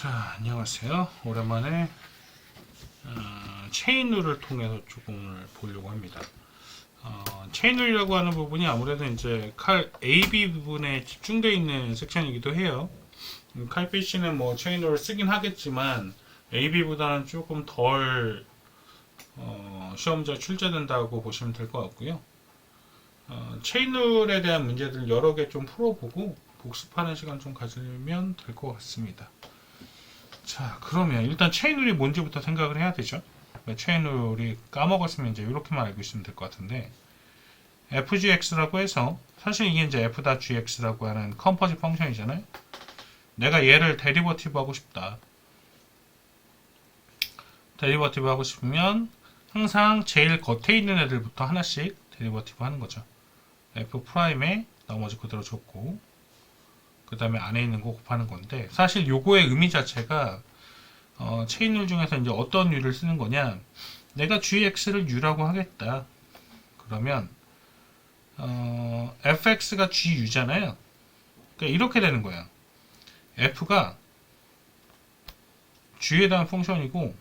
자, 안녕하세요. 오랜만에 어, 체인룰을 통해서 조금 보려고 합니다. 어, 체인룰이라고 하는 부분이 아무래도 이제 칼 AB 부분에 집중되어 있는 섹션이기도 해요. 음, 칼피쉬는 뭐 체인룰을 쓰긴 하겠지만 AB보다는 조금 덜 어, 시험지에 출제된다고 보시면 될 것 같고요. 어, 체인룰에 대한 문제들 여러 개 좀 풀어보고 복습하는 시간 좀 가지면 될 것 같습니다. 자, 그러면 일단 체인룰이 뭔지부터 생각을 해야 되죠. 그러니까 체인룰이 까먹었으면 이제 이렇게만 알고 있으면 될 것 같은데 fgx라고 해서 사실 이게 이제 f.gx라고 하는 컴포지 펑션이잖아요. 내가 얘를 데리버티브 하고 싶다. 데리버티브 하고 싶으면 항상 제일 겉에 있는 애들부터 하나씩 데리버티브 하는 거죠. f 프라임에 나머지 그대로 줬고 그 다음에 안에 있는 거 곱하는 건데 사실 요거의 의미 자체가 어, 체인룰 중에서 이제 어떤 유를 쓰는 거냐? 내가 gx를 u라고 하겠다. 그러면 어, fx가 gu잖아요. 그러니까 이렇게 되는 거야. f가 g에 대한 펑션이고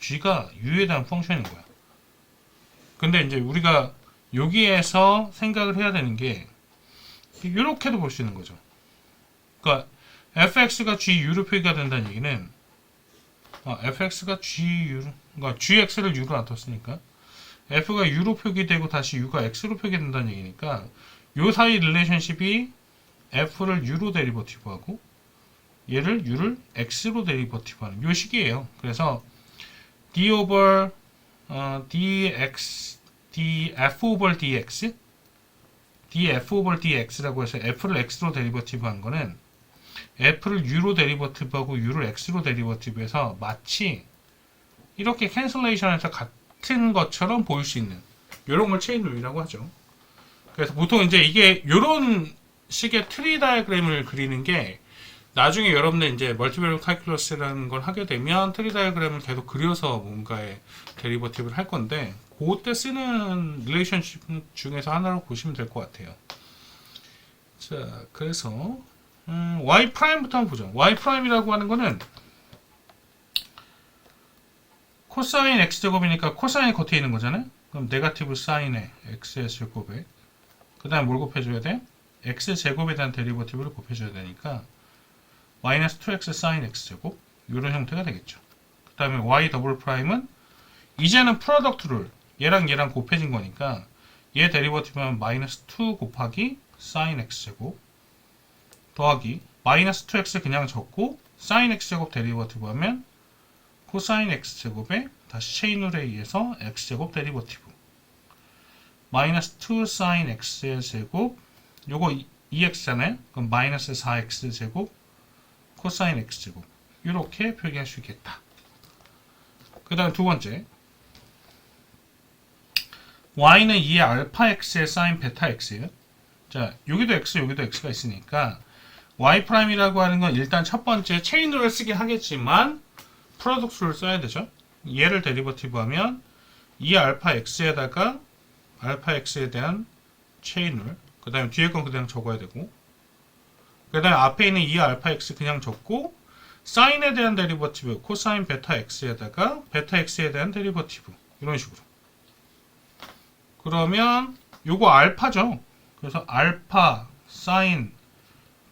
g가 u에 대한 펑션인 거야. 근데 이제 우리가 여기에서 생각을 해야 되는 게 이렇게도 볼 수 있는 거죠 그러니까 fx가 gu로 표기가 된다는 얘기는 아, fx가 gu 그러니까 gx를 u로 놔뒀으니까 f가 u로 표기되고 다시 u가 x로 표기된다는 얘기니까 요 사이 릴레이션십이 f를 u로 데리버티브하고 얘를 u를 x로 데리버티브하는 요 식이에요. 그래서 d over 어, dx df over dx df over dx라고 해서 f를 x로 데리버티브한 거는 f를 u로 데리버티브하고 u를 x로 데리버티브해서 마치 이렇게 캔슬레이션에서 같은 것처럼 보일 수 있는 이런 걸 체인 룰이라고 하죠. 그래서 보통 이제 이게 이런 식의 트리 다이어그램을 그리는 게 나중에 여러분들 이제 멀티밸류 칼큘러스라는 걸 하게 되면 트리 다이어그램을 계속 그려서 뭔가의 데리버티브를 할 건데 그때 쓰는 릴레이션십 중에서 하나로 보시면 될 것 같아요. 자, 그래서 음, y 프라임부터 한번 보죠. y 프라임이라고 하는 거는 코사인 x 제곱이니까 코사인이 겉에 있는 거잖아요. 그럼 네가티브 사인의 x의 제곱에 그 다음에 뭘 곱해줘야 돼? x 제곱에 대한 데리버티브를 곱해줘야 되니까 마이너스 2x 사인 x 제곱 이런 형태가 되겠죠. 그 다음에 y 더블 프라임은 이제는 프로덕트를 얘랑 얘랑 곱해진 거니까 얘 데리버티브는 마이너스 2 곱하기 사인 x 제곱 더하기 마이너스 2x 그냥 적고 사인 x 제곱 데리버티브 하면 코사인 x 제곱에 다시 체인 룰에 의해서 x 제곱 데리버티브. 마이너스 2 사인 x의 제곱 요거 2x잖아요. 그럼 마이너스 4x 제곱 코사인 x 제곱. 이렇게 표기할 수 있겠다. 그 다음 두 번째. y는 2의 알파 x의 사인 베타 x예요. 자 여기도 x 여기도 x가 있으니까 y 프라임이라고 하는 건 일단 첫 번째 체인룰을 쓰긴 하겠지만 프로덕트를 써야 되죠. 얘를 데리버티브 하면 이 알파 x에다가 알파 x에 대한 체인룰 그 다음에 뒤에 건 그냥 적어야 되고 그 다음에 앞에 있는 이 알파 x 그냥 적고 사인에 대한 데리버티브 코사인 베타 x에다가 베타 x에 대한 데리버티브 이런 식으로 그러면 요거 알파죠. 그래서 알파 사인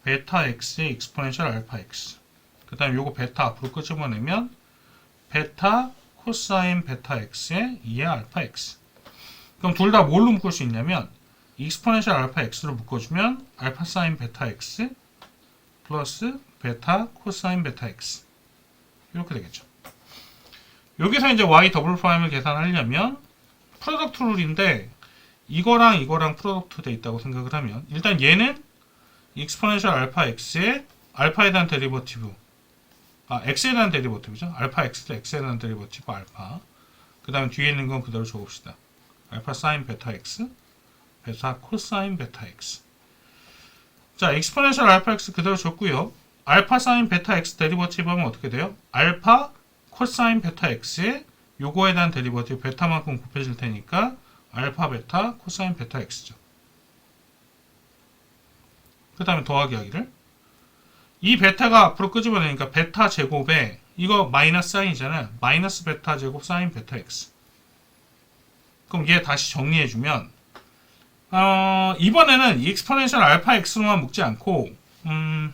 베타 x의 익스포넨셜 알파 x. 그 다음에 요거 베타 앞으로 끄집어내면 베타 코사인 베타 x의 2의 알파 x. 그럼 둘 다 뭘로 묶을 수 있냐면 익스포넨셜 알파 x로 묶어주면 알파 사인 베타 x 플러스 베타 코사인 베타 x. 이렇게 되겠죠. 여기서 이제 y 더블 프라임을 계산하려면 프로덕트 룰인데 이거랑 이거랑 프로덕트 돼 있다고 생각을 하면 일단 얘는 익스포넨셜 알파 x의 알파에 대한 데리버티브. 아 x에 대한 데리버티브죠? 알파 x 대 x에 대한 데리버티브 알파. 그 다음에 뒤에 있는 건 그대로 적읍시다. 알파 사인 베타 x 베타 코사인 베타 x. 자 익스포넨셜 알파 x 그대로 줬고요. 알파 사인 베타 x 데리버티브 하면 어떻게 돼요? 알파 코사인 베타 x의 요거에 대한 데리버티브 베타만큼 곱해질 테니까 알파 베타 코사인 베타 x죠 그 다음에 더하기 하기를 이 베타가 앞으로 끄집어내니까 베타 제곱에 이거 마이너스 사인이잖아요. 마이너스 베타 제곱 사인 베타 x. 그럼 얘 다시 정리해주면 어, 이번에는 이 익스포넨셜 알파 x로만 묶지 않고 음,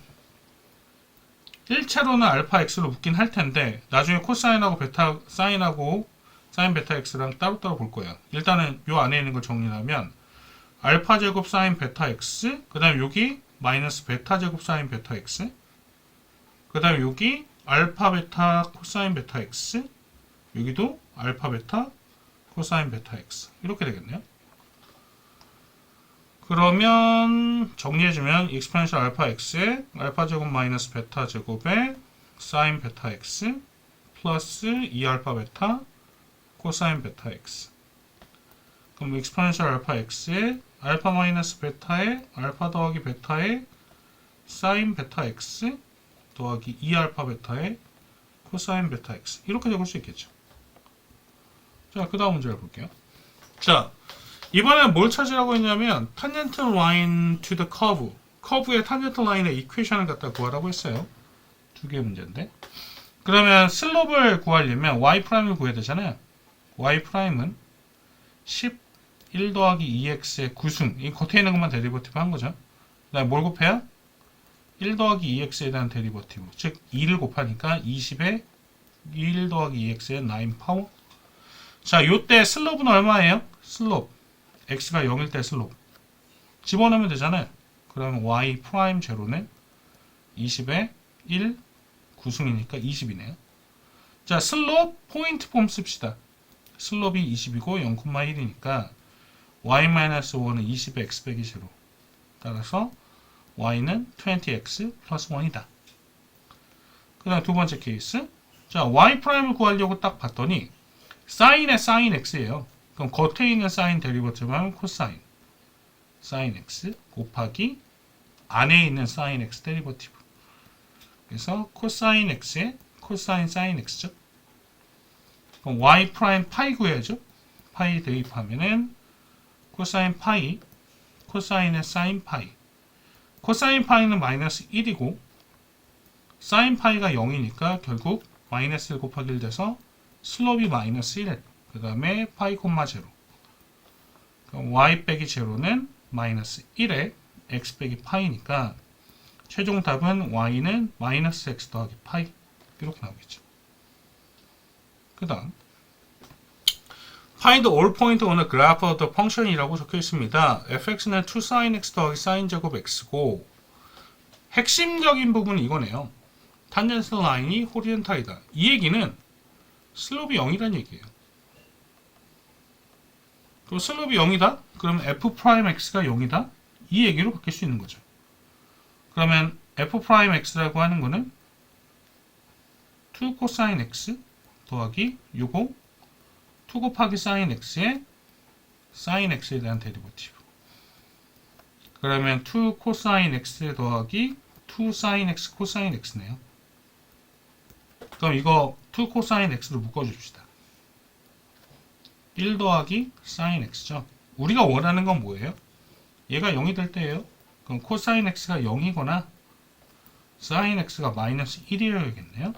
1차로는 알파 x로 묶긴 할 텐데 나중에 코사인하고 베타 사인하고 사인 베타 x랑 따로따로 볼 거예요. 일단은 요 안에 있는 걸 정리하면 알파 제곱 사인 베타 x 그 다음에 여기 마이너스 베타 제곱 사인 베타 x 그 다음에 여기 알파 베타 코사인 베타 x 여기도 알파 베타 코사인 베타 x 이렇게 되겠네요. 그러면 정리해주면 익스포넨셜 알파 x에 알파 제곱 마이너스 베타 제곱에 사인 베타 x 플러스 2알파 베타 코사인 베타 x 그럼 익스포넨셜 알파 x에 알파 마이너스 베타에 알파 더하기 베타에 사인 베타 x 더하기 2알파 베타에 코사인 베타 x 이렇게 적을 수 있겠죠. 자, 그 다음 문제를 볼게요. 자, 이번엔 뭘 찾으라고 했냐면 tangential line to curve 커브의 tangential line의 이퀘이션을 갖다 구하라고 했어요. 두 개의 문제인데. 그러면 슬롭을 구하려면 y 프라임을 구해야 되잖아요. y 프라임은 11 더하기 2x의 구승 이 겉에 있는 것만 데리버티브 한 거죠. 그다음에 뭘 곱해야? 1 더하기 2x에 대한 데리버티브 즉 2를 곱하니까 20에 1 더하기 2x의 9 파워 자 요때 슬롭은 얼마예요? 슬롭 x가 0일 때 슬롭 집어넣으면 되잖아요. 그러면 y 프라임 제로는 20에 1 구승이니까 20이네요. 자 슬롭 포인트 폼 씁시다. 슬롭이 20이고 0,1이니까 y-1은 20의 x 빼기 제로 따라서 y는 20x 플러스 1이다. 그 다음 두 번째 케이스 자 y 프라임을 구하려고 딱 봤더니 사인의 사인 x예요. 그럼 겉에 있는 사인 데리버티브는 코사인 사인 x 곱하기 안에 있는 사인 x 데리버티브 그래서 코사인 x에 코사인 사인 x죠. 그럼 y 프라임 파이 구해야죠. 파이 대입하면은 코사인 파이 코사인의 사인 파이 코사인 파이는 마이너스 1이고 사인 파이가 0이니까 결국 마이너스 1 곱하기 1 돼서 슬롭이 마이너스 1. 그 다음에 파이 콤마 제로. y 빼기 제로는 마이너스 1에 x 빼기 파이니까 최종 답은 y는 마이너스 x 더하기 파이 이렇게 나오겠죠. 그 다음 Find all point on a graph of the function이라고 적혀 있습니다. fx는 2 sin x 더하기 sin 제곱 x고 핵심적인 부분은 이거네요. 탄젠스 라인이 호리젠탈이다. 이 얘기는 슬롭이 0이라는 얘기예요. 그럼 슬롭이 0이다? 그러면 f 프라임 x가 0이다? 이 얘기로 바뀔 수 있는 거죠. 그러면 f 프라임 x라고 하는 거는 2 코사인 x 더하기 요거 2 곱하기 사인 x에 사인 x에 대한 데리버티브. 그러면 2 코사인 x 더하기 2 사인 x 코사인 x네요. 그럼 이거 2 코사인 x로 묶어줍시다. 1 더하기 사인 x죠. 우리가 원하는 건 뭐예요? 얘가 0이 될 때예요. 그럼 코사인 x가 0이거나 사인 x가 마이너스 1이어야겠네요.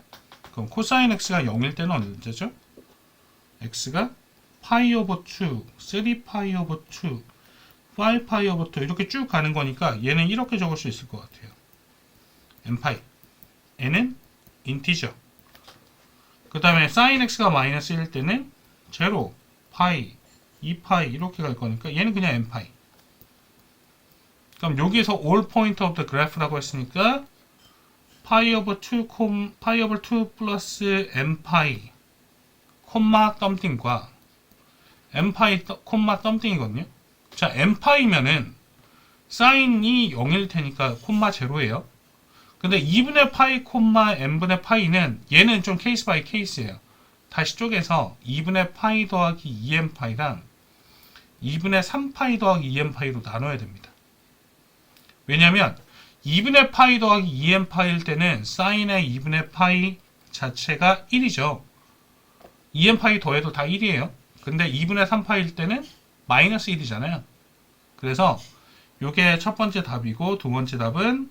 그럼 코사인 x가 0일 때는 언제죠? X가 파이 오버 2, 3 파이 오버 2, 5 파이 오버 2 이렇게 쭉 가는 거니까 얘는 이렇게 적을 수 있을 것 같아요. n 파이. N은 인티저. 그 다음에 sin x가 마이너스 1일 때는 제로, 파이, 2파이 이렇게 갈 거니까 얘는 그냥 n 파이. 그럼 여기에서 all point of the graph라고 했으니까 파이 오버 2, 콤, 파이 오버 2 플러스 n 파이 콤마 덤띵과 n 파이 콤마 덤띵이거든요. 자, n 파이면은 사인이 0일 테니까 콤마 제로예요. 근데 2분의 파이 콤마 n분의 파이는 얘는 좀 케이스 바이 케이스예요. 다시 쪼개서 2분의 파이 더하기 2n 파이랑 2분의 3파이 더하기 2n 파이로 나눠야 됩니다. 왜냐면 2분의 파이 더하기 2n 파이일 때는 사인의 2분의 파이 자체가 1이죠. 2n 파이 더해도 다 1이에요. 근데 2분의 3파일 때는 마이너스 1이잖아요. 그래서 이게 첫 번째 답이고 두 번째 답은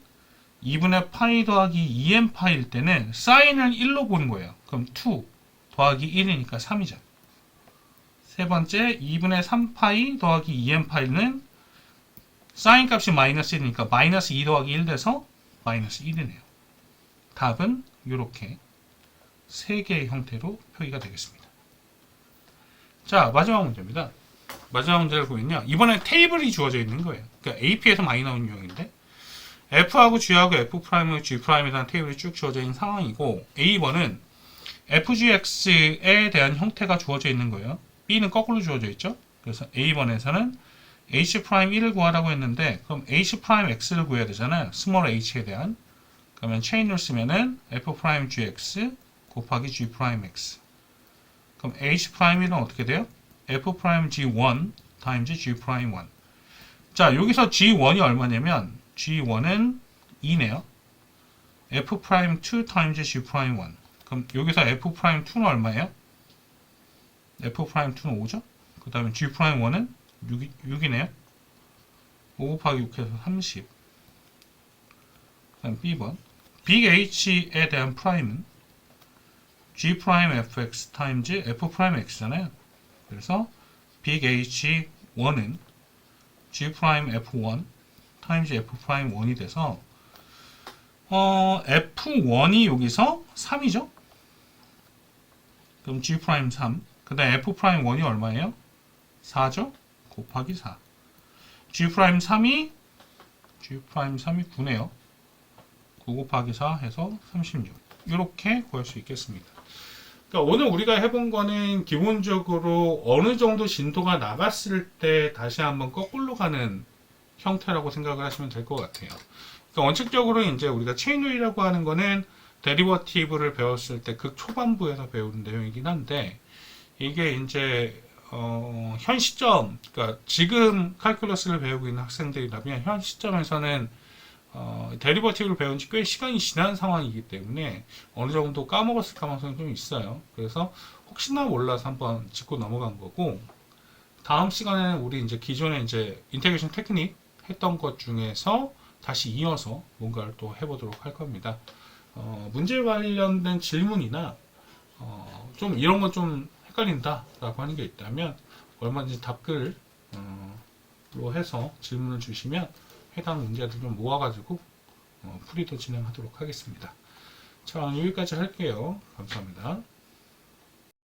2분의 파이 더하기 2n 파일 때는 사인을 1로 보는 거예요. 그럼 2 더하기 1이니까 3이죠. 세 번째 2분의 3파이 더하기 2n 파이는 사인 값이 마이너스 1이니까 마이너스 2 더하기 1 돼서 마이너스 1이네요. 답은 이렇게 세 개의 형태로 표기가 되겠습니다. 자 마지막 문제입니다. 마지막 문제를 보면요. 이번엔 테이블이 주어져 있는 거예요. 그러니까 AP에서 많이 나오는 유형인데 F하고 G하고 F'하고 G'에 대한 테이블이 쭉 주어져 있는 상황이고 A번은 FGX에 대한 형태가 주어져 있는 거예요. B는 거꾸로 주어져 있죠. 그래서 A번에서는 H'1을 구하라고 했는데 그럼 H'X를 구해야 되잖아요. 스몰 h에 대한 그러면 체인을 쓰면은 F'GX 곱하기 G'X 그럼 H'1은 어떻게 돼요? F'G1 times G'1 자 여기서 G1이 얼마냐면 G1은 2네요. F'2 times G'1 그럼 여기서 F'2는 얼마예요? F'2는 5죠? 그 다음에 G'1은 6, 6이네요. 5 곱하기 6해서 30. 그다음 B번. 빅 H에 대한 프라임은 G 프라임 fx times f 프라임 x잖아요. 그래서 빅 H1은 G 프라임 f1 times f 프라임 1이 돼서 어, f1이 여기서 3이죠. 그럼 G 프라임 3. 그다음 f 프라임 1이 얼마예요? 4죠? 곱하기 4. G 프라임 3이 G 프라임 3이 9네요. 9 곱하기 4 해서 36. 이렇게 구할 수 있겠습니다. 그러니까 오늘 우리가 해본 거는 기본적으로 어느 정도 진도가 나갔을 때 다시 한번 거꾸로 가는 형태라고 생각을 하시면 될 것 같아요. 그러니까 원칙적으로 이제 우리가 체인룰이라고 하는 거는 데리버티브를 배웠을 때그 초반부에서 배우는 내용이긴 한데 이게 이제 어, 현 시점, 그러니까 지금 칼큘러스를 배우고 있는 학생들이라면 현 시점에서는 어, 데리버티브를 배운 지 꽤 시간이 지난 상황이기 때문에 어느 정도 까먹었을 가능성이 좀 있어요. 그래서 혹시나 몰라서 한번 짚고 넘어간 거고 다음 시간에는 우리 이제 기존에 이제 인테그레이션 테크닉 했던 것 중에서 다시 이어서 뭔가를 또 해보도록 할 겁니다. 어, 문제 관련된 질문이나 어, 좀 이런 건 좀 헷갈린다라고 하는 게 있다면 얼마든지 답글로 해서 질문을 주시면 해당 문제들 좀 모아가지고 어, 풀이도 진행하도록 하겠습니다. 자 여기까지 할게요. 감사합니다.